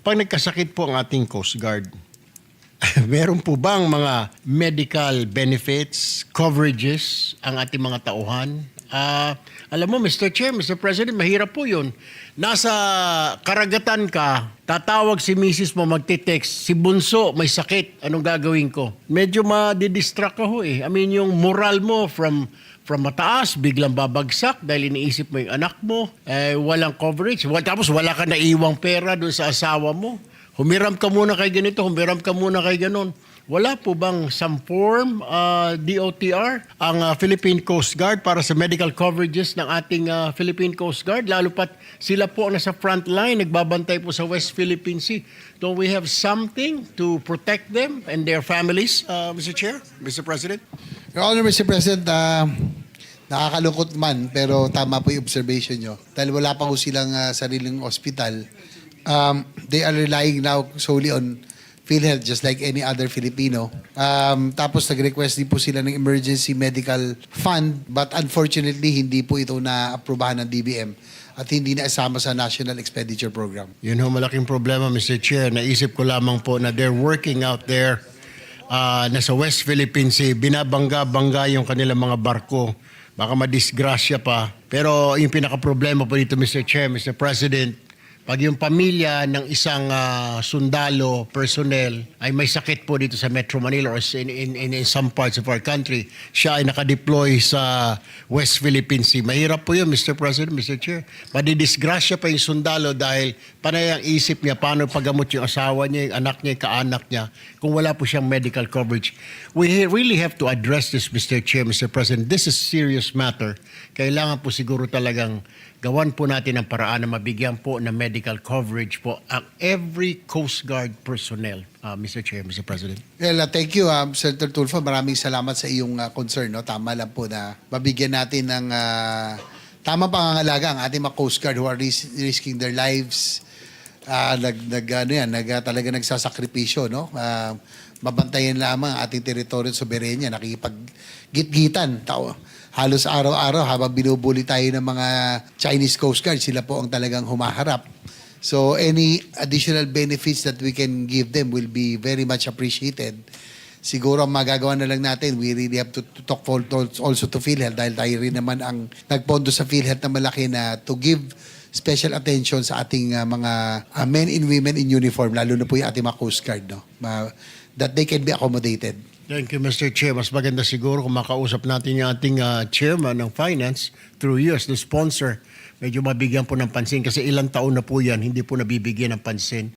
Pag nagkasakit po ang ating Coast Guard, meron po bang mga medical benefits, coverages ang ating mga tauhan? Ah, alam mo, Mr. Chair, Mr. President, mahirap po yun. Nasa karagatan ka, tatawag si misis mo, magtitext, si Bunso, may sakit, anong gagawin ko? Medyo madidistract ako eh. I mean, yung moral mo from from mataas, biglang babagsak dahil iniisip mo yung anak mo, eh, walang coverage. Tapos wala ka naiwang pera doon sa asawa mo. Humiram ka muna kay ganito, humiram ka muna kay ganon. Wala po bang some form, uh, DOTR, ang uh, Philippine Coast Guard para sa medical coverages ng ating uh, Philippine Coast Guard? Lalo pat sila po ang nasa front line, nagbabantay po sa West Philippine Sea. Don't we have something to protect them and their families, uh, Mr. Chair, Mr. President? Your Honor, Mr. President, ah, nakakalungkot man, pero tama po yung observation nyo. Dahil wala pa po silang ah, sariling hospital, um, they are relying now solely on PhilHealth just like any other Filipino. Um, tapos nag-request din po sila ng emergency medical fund but unfortunately hindi po ito na-aprobahan ng DBM at hindi na isama sa National Expenditure Program. Yun ho, malaking problema, Mr. Chair. Naisip ko lamang po na they're working out there uh, nasa West Philippine Sea. Binabangga-bangga yung kanilang mga barko. Baka madisgrasya pa. Pero yung pinaka-problema po dito, Mr. Chair, Mr. President, pag yung pamilya ng isang ah, sundalo, personnel, ay may sakit po dito sa Metro Manila or in, in, in, in some parts of our country, siya ay nakadeploy sa West Philippine Sea. Mahirap po yun, Mr. President, Mr. Chair. Madidisgrasya pa yung sundalo dahil panay ang isip niya paano pagamot yung asawa niya, yung anak niya, yung kaanak niya, kung wala po siyang medical coverage. We really have to address this, Mr. Chair, Mr. President. This is serious matter. Kailangan po siguro talagang gawan po natin ang paraan na mabigyan po ng medical coverage po ang every Coast Guard personnel, uh, Mr. Chair, Mr. President. Well, uh, thank you, um, Senator Tulfo. Maraming salamat sa iyong uh, concern. No? Tama lang po na mabigyan natin ng uh, tamang pangangalaga ang ating mga Coast Guard who are ris- risking their lives. Uh, nag, nag, ano yan, nag, uh, talaga nagsasakripisyo. No? Uh, mabantayan lamang ang ating teritoryo soberenya. Nakikipag-gitgitan. Tao, halos araw-araw habang binubuli tayo ng mga Chinese Coast Guard, sila po ang talagang humaharap. So any additional benefits that we can give them will be very much appreciated. Siguro ang magagawa na lang natin, we really have to, to talk also to PhilHealth dahil tayo rin naman ang nagpondo sa PhilHealth na malaki na to give special attention sa ating uh, mga uh, men and women in uniform, lalo na po yung ating mga Coast Guard, no? Ma- that they can be accommodated. Thank you, Mr. Chair. Mas maganda siguro kung makausap natin yung ating uh, chairman ng finance through you the sponsor. Medyo mabigyan po ng pansin kasi ilang taon na po yan, hindi po nabibigyan ng pansin.